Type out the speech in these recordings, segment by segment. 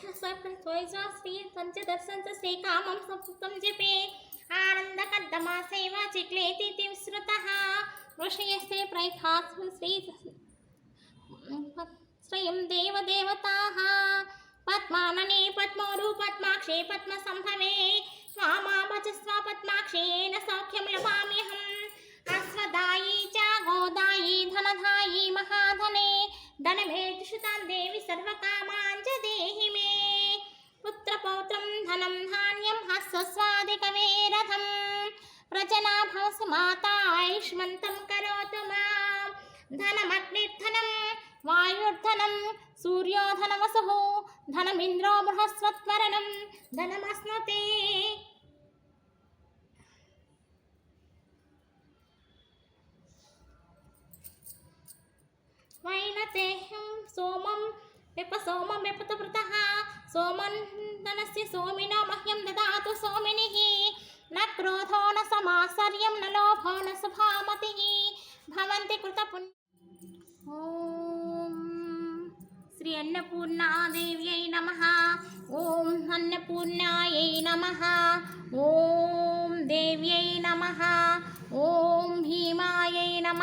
శ్రీ పంచదర్శన శ్రీకామం సంస్కృతం జపే ఆనందకర్దమా సేవ చిక్లేతి విశ్రుత ఋషయస్తే ప్రైఖాత్ శ్రీ శ్రయం దేవదేవతాः. పద్మాననే పద్మోరు పద్మాక్షే పద్మ సంభవే స్వామాభజస్వ పద్మాక్షేణ సౌఖ్యం లభామ్యహం అశ్వదాయీ చ గోదాయీ ధనధాయీ మహాధనే. धनभेजुषितां देवि सर्वकामाञ्च देहि मे। पुत्रपौत्रं धनं धान्यं हस्वस्वादिकवेरथं प्रजना भवसु माता आयुष्मन्तं करोतु माँ धनमग्निर्धनं, वायुर्धनं, सूर्योधनवसुः, धनमिन्द्रो बृहस्वत्वरणं धनमश्नुते స్నేహం సోమం వెప సోమం వెపత వృత. సోమన్దనస్య సోమినో మహ్యం దదాతు సోమిని. న క్రోధో న సమాసర్యం న లోభో న సుభామతి. భవంతి కృత పుణ్య ఓం శ్రీ అన్నపూర్ణాదేవ్యై నమ. ఓం అన్నపూర్ణాయై నమ. ఓం దేవ్యై నమ. ఓం భీమాయై నమ.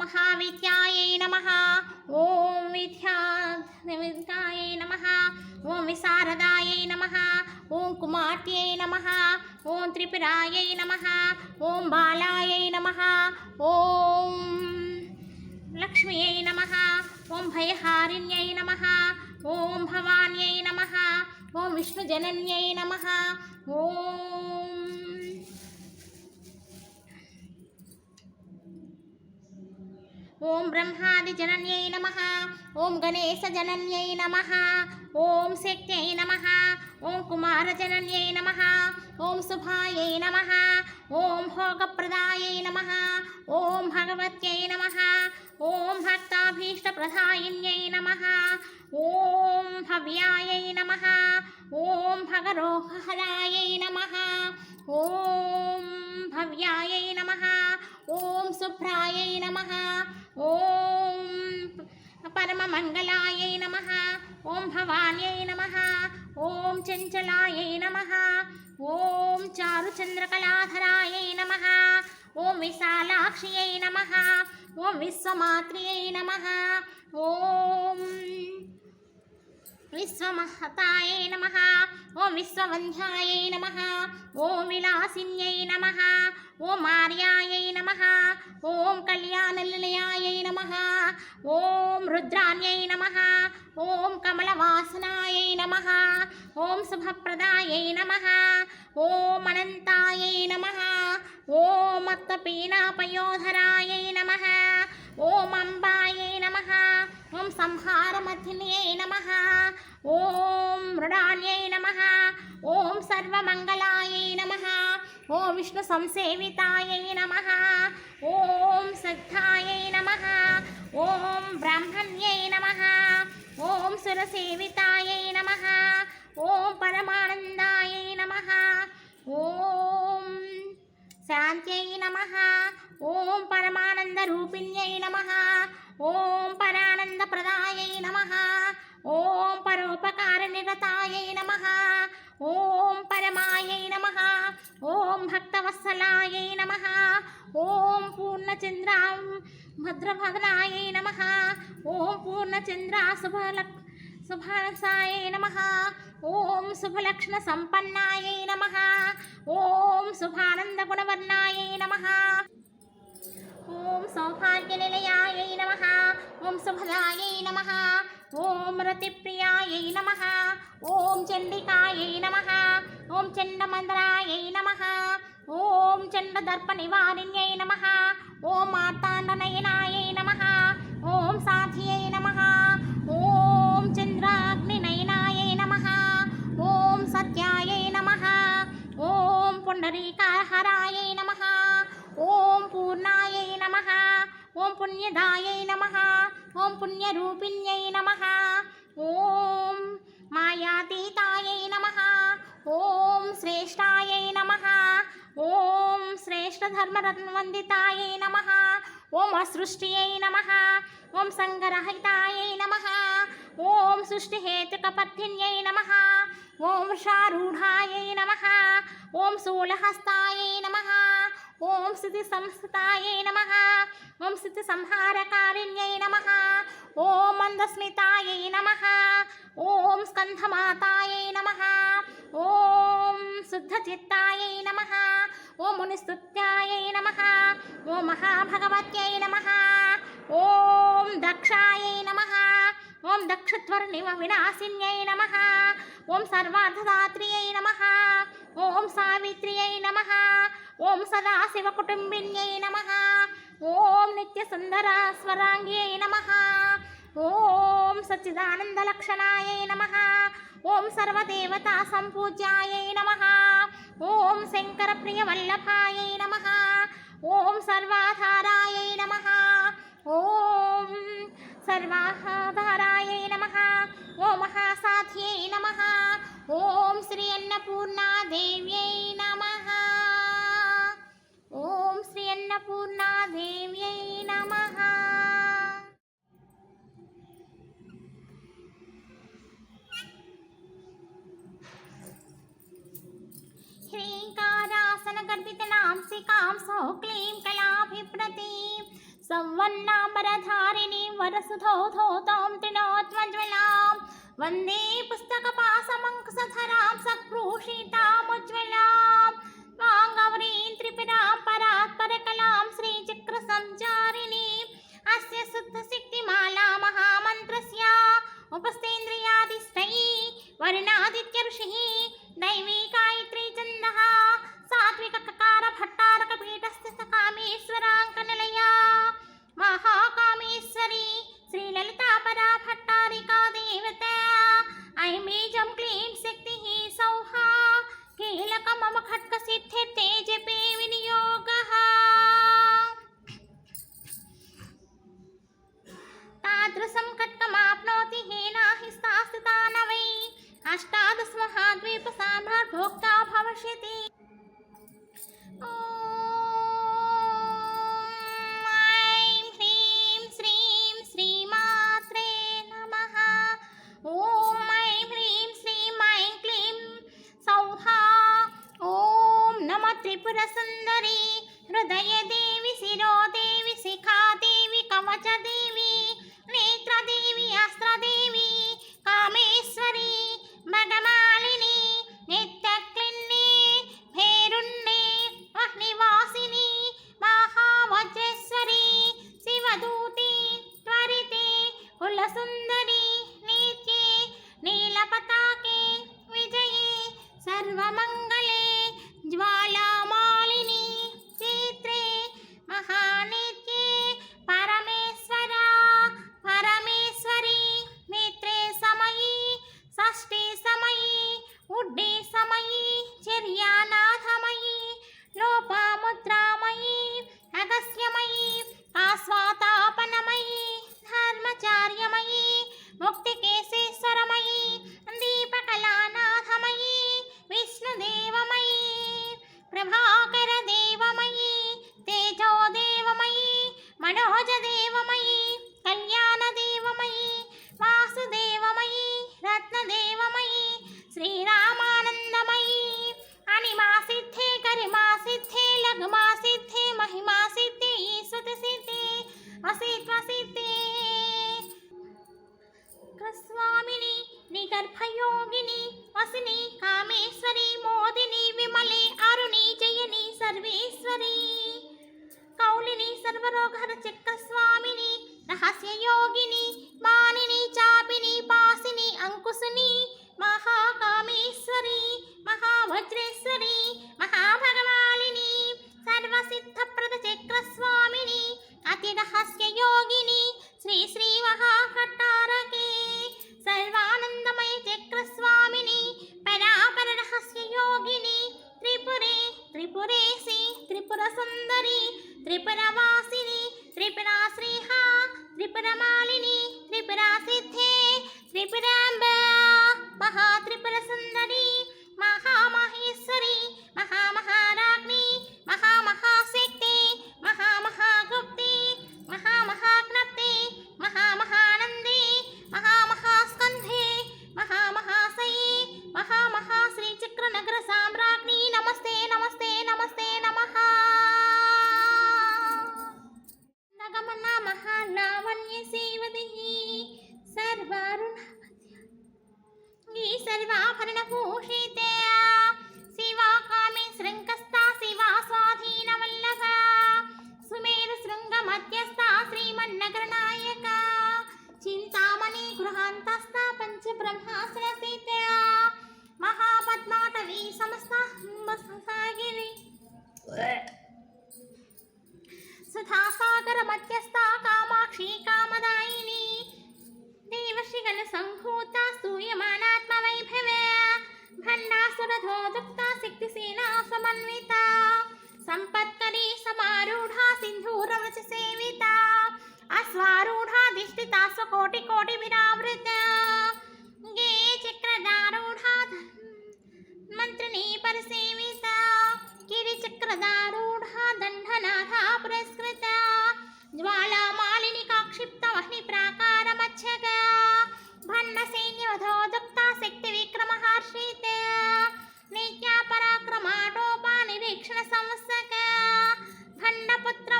महाविद्यायै नमः ॐ विद्या विद्यायै नमः ॐ विशारदायै नमः ॐ कुमार्त्यै नमः ॐ त्रिपुरायै नमः ॐ बालायै नमः ॐ लक्ष्म्यै नमः ॐ भयहारिण्यै नमः ॐ भवान्यै नमः ॐ विष्णुजनन्यै नमः ॐ ओम ब्रह्मादि जनन्ये नमः ओम गणेश जनन्ये नमः ओम शक्ते नमः ओम कुमार जनन्ये नमः ओम सुभाये नमः ओम भोग प्रदाये नमः ओम भगवत्ये नमः ओम भक्ताभीष्ट प्रदायिन्ये नमः ओम भव्याये नमः ओम भगरोहराये नमः ओम भव्याये नमः ఓం శుభ్రాయ నమ. ఓం పరమమంగళాయై నమ. ఓం భవాన్యై నమ. ఓం చంచలాయ నమ. ఓం చారుచంద్రకళాధరాయై నమ. ఓం విశాలాక్షియై నమ. ఓం విశ్వమాత్రియై నమ. ఓం విశ్వమహతాయ నమ. ఓం విశ్వవంధ్యాయ నమ. ఓం విలాసిన్యై నమ. ఓం ఆర్యాయై నమ. ఓం కళ్యాణలీలయాయై నమ. ఓం రుద్రాన్యై నమ. ఓం కమలవాసనాయై నమ. ఓం శుభప్రదాయై నమ. ఓం అనంతాయై నమ. ఓం అత్తపీనాపయోధరాయై నమ. ఓం అంబాయే నమ ఓం సంహార మధ్యమే నమ ఓం మృడాన్యై నమ ఓం సర్వమంగళాయ నమ ఓం విష్ణు సంసేవితాయ నమ ఓం సద్ధాయ నమ ఓం బ్రాహ్మణ్యై నమ ఓం సురసేవితాయ నమ ఓం పరమానందాయ నమ ఓం శాంత్యై నమ. ఓం పరమానంద రూపిణ్యై నమ. ఓం పరానంద ప్రదాయై నమ. ఓం పరోపకార నిరతాయై నమ. ఓం పరమాయై నమ. ఓం భక్తవత్సలాయై నమ. ఓం పూర్ణచంద్రాం భద్రభద్రాయై నమ. ఓం పూర్ణచంద్రా శుభలక్ శుభాసాయై నమ ఓం శుభలక్షణ సంపన్నాయై నమ ఓం శుభానంద శుభానందగుణవర్ణాయై నమ ఓం సౌభాగ్య సౌభాగ్యనిలయాయై నమ ఓం శుభదాయై నమ ఓం రతిప్రియాయై నమ ఓం చండికాయై నమ ఓం చండమందరాయై నమ ఓం చండదర్పనివారిణ్యై నమ ఓం మార్తాండనయనాయై నమ ఓం సాధ్యై నమ ఓం చంద్రాగ్నినయనాయై నమ పుండరీకాహరాయై నమ. ఓం పూర్ణాయై నమ. ఓం పుణ్యదాయై నమ. ఓం పుణ్యరూపిణ్యై నమ. ఓం మాయాతీతాయై నమ. ఓం శ్రేష్టాయై నమ. ఓం శ్రేష్టధర్మరత్నవందితాయై నమ. ఓం అసృష్టియై నమ. ఓం సంగరహితాయై నమ. ఓం సృష్టిహేతుకపర్ధిన్యై నమ. ఓం వృషారూఢాయై నమ. ఓం శూలహస్తాయై నమ. ఓం స్థితి సంస్థితాయై నమ. ఓం స్థితి సంహారకారిణ్యై నమ. ఓం మందస్మితాయై నమ. ఓం స్కంధమాతాయై నమ. ఓం శుద్ధచిత్తాయై నమ. ఓం మునిస్తుత్యాయై నమ. ఓం మహాభగవత్యై నమ. ఓం దక్షాయై నమ. ఓం దక్షత్వర్ణిమ వినాశిన్యై నమ. ఓం సర్వార్థదాత్రియై నమ. ఓం సావిత్రియై నమ. ఓం సదాశివ కుటుంబిన్యై నమ. ఓం నిత్య సుందర స్వరాంగ్యై నమ. ఓం సచ్చిదానందలక్షణాయై నమ. ఓం సర్వదేవతా సంపూజ్యాయై నమ. ఓం శంకర శంకరప్రియవల్లభాయై నమ. ఓం సర్వాధారాయై నమ. ఓం సర్వాధారాయై నమ ఓం మహాసాధ్యై నమ ఓం శ్రీ అన్నపూర్ణాదేవ్యై నమ ఓం శ్రీ అన్నపూర్ణాదేవ్యై నమ ह्रीङ्कारासनगर्भितनांसिकां सौक्लीं कलाभिप्रतीं संवन्नाम्बरधारिणी वरसुधौधौतां त्रिणोज्ज्वलां वंदे पुस्तकपासमङ्कुसधरां सक्रूषितामुज्ज्वलां त्वाङ्गौरीं त्रिपुरां परात्परकलां श्रीचक्रसञ्चारिणी। अस्य शुद्धशक्तिमाला महामन्त्रस्य। उपस्थेन्द्रियादिस्थयी वर्णादित्यर्षिः दैवी गायत्री छन्दः सात्विकककारभट्टारकपीठस्थितकामेश्वराङ्कनिलया सात्विककार भट्टारकपीठस्थित कामेश्वराङ्कनिलया महाकामेश्वरी श्रीललितापरा भट्टारिका देवता ऐमीजं क्लीं शक्तिः सौहा कीलक मम खड्गसिद्धिर्ते जपे विनियोगः तादृशं कट्कमाप्नोति हेनाहि स्थास्तिता न वै अष्टादशमहाद्वीपसाम्राट् भविष्यति त्रिपुरसुन्दरी हृदयदेवि शिरोदेवि शिखादेवि कवचदेवी नेत्रदेवी अस्त्रदेवी कामेश्वरी मगमालिनी नित्यक्लिन्नी भेरुण्णे अग्निवासिनी महावज्रेश्वरी शिवदूती त्वरिते कुलसुन्दरी नित्ये नीलपताके विजये सर्वमङ्गले mañana. సర్వాభరణ భూషితే శివాకామి శృంగస్థ శివా స్వాధీన వల్లభ సుమేరు శృంగ మధ్యస్థ శ్రీమన్నగర నాయక చింతామణి గృహాంతస్థ పంచబ్రహ్మాసుర సీత మహాపద్మాటవి సమస్త సుధాసాగర మధ్యస్థ కామాక్షి కామదాయిని देवशिगल संभूता स्तूयमानात्म वैभवे भण्डासुरधो दुक्ता शक्तिसेना समन्विता सम्पत्करी समारूढा सिन्धूरवच सेविता अश्वारूढा दिष्टिता स्वकोटिकोटिविरावृता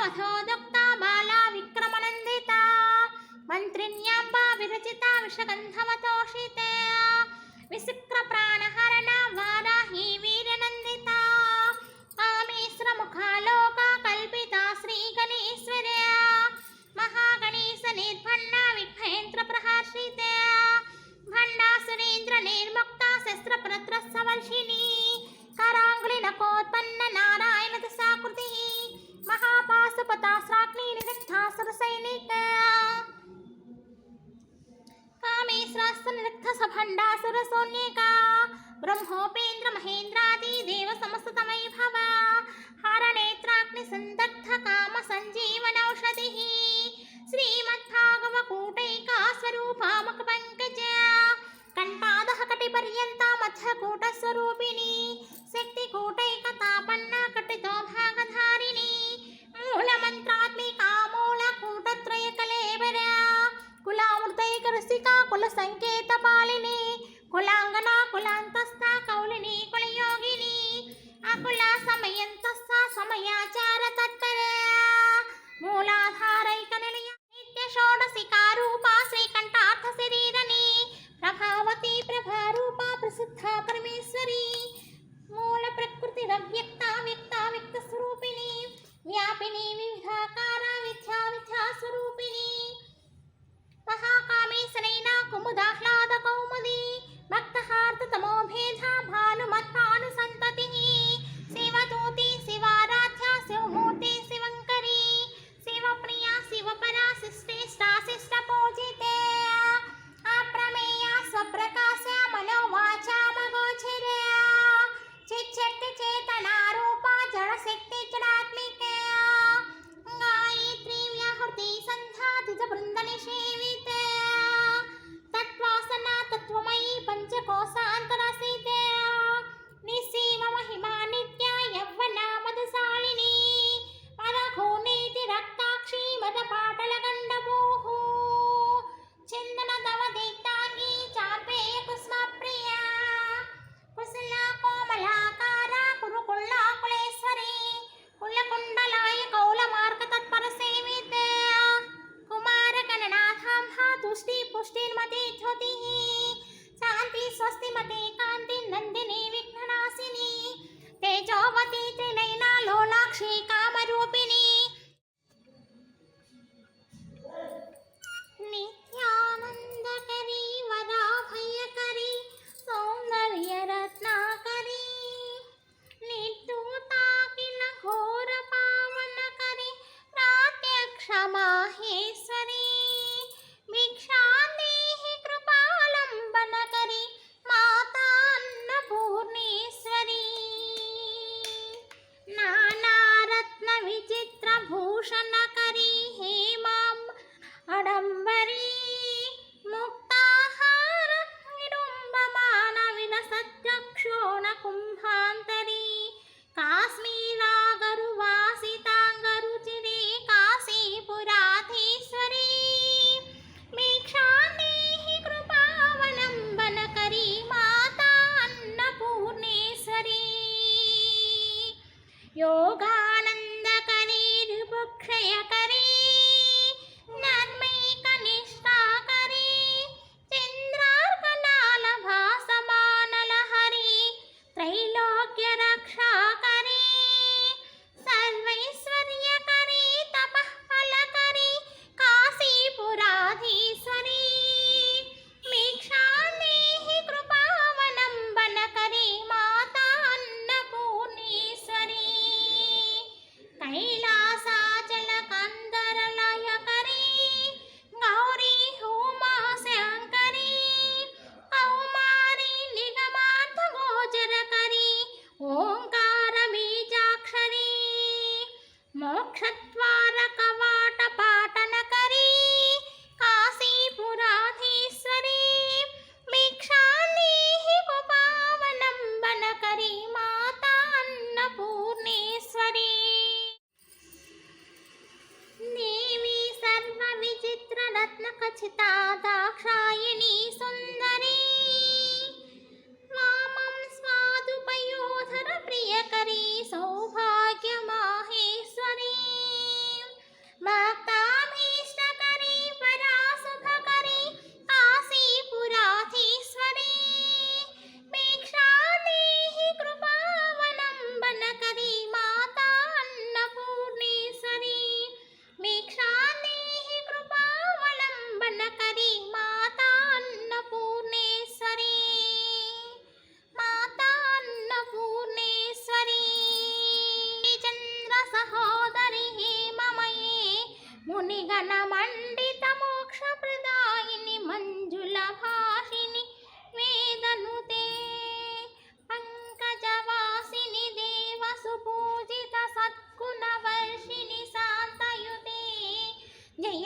అథోదక్తా బాలా విక్రమనందిత. మంత్రిణ్యాంబా విరచిత విషగంధమతోషిత. విశుక్ర ప్రాణహరణ వారాహి వీరనందిత. కామేశ్వర ముఖాలోక కల్పిత శ్రీ గణేశ్వర మహాగణేశ నిర్భణ విఘ్నేంద్ర ప్రహర్షిత భండా సురేంద్ర నిర్ముక్త శస్త్ర ప్రత్రస్వర్షిణి కరాంగులిన కోత్పన్న నార कृपतास्राग्नेन रक्तासुरसैनिक कामेश्रास्तनिरक्तसभण्डासुरसौन्यका ब्रह्मोपेन्द्र महेन्द्रादि देव समस्ततमै भव। हरनेत्राग्निसन्दग्ध काम सञ्जीवनौषधिः श्रीमद्भागवकूटैका स्वरूपामकपङ्कज कण्पादः कटिपर्यन्तामथ कूटस्वरूपिणी शक्तिकूटैकतापन्ना कटितोभा। మూలమంత్రాత్మికా మూల కూటత్రయ కలేబరా కులామృతైక రసికా కుల సంకేత పాలిని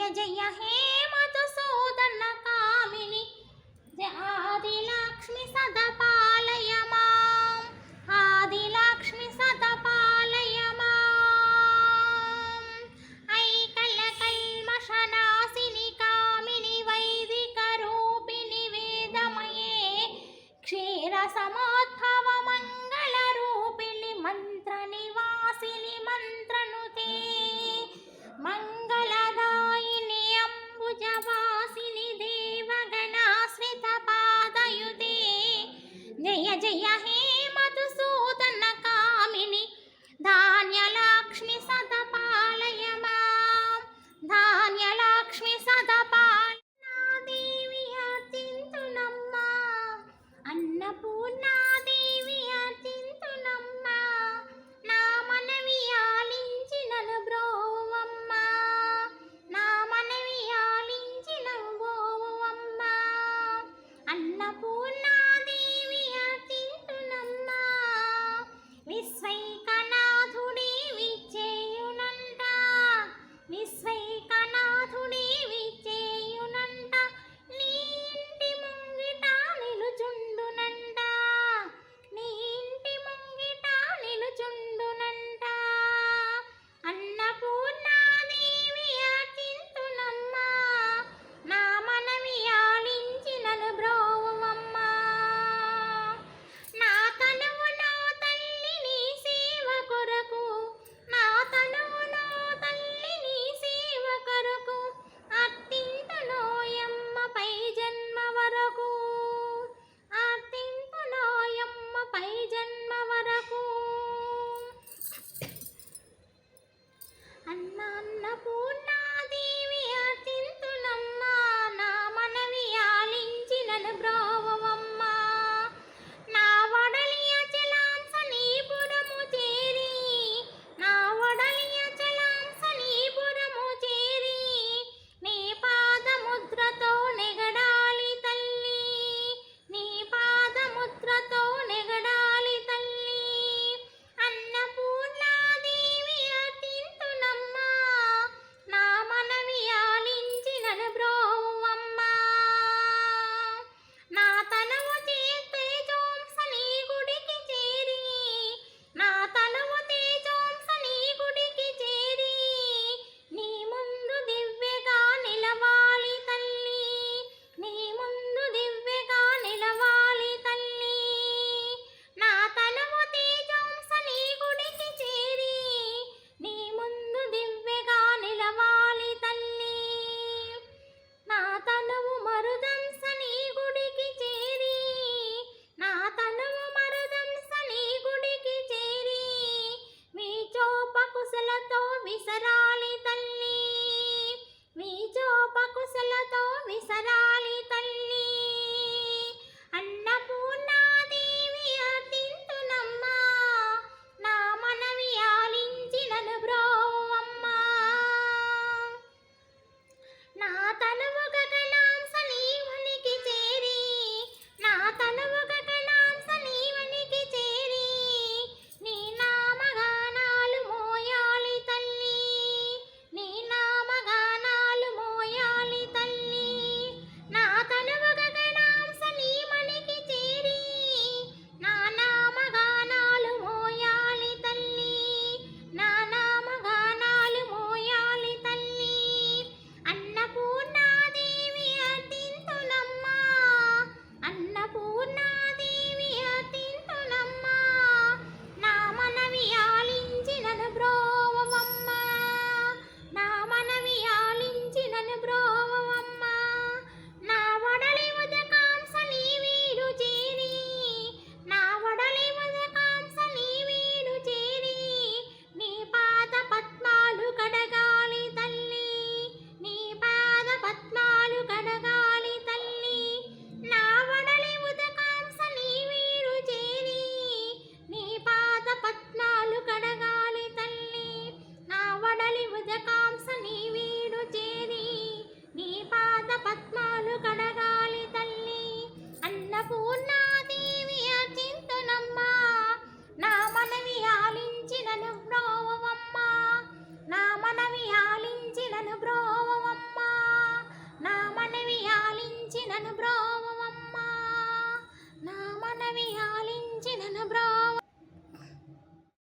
जय जय हे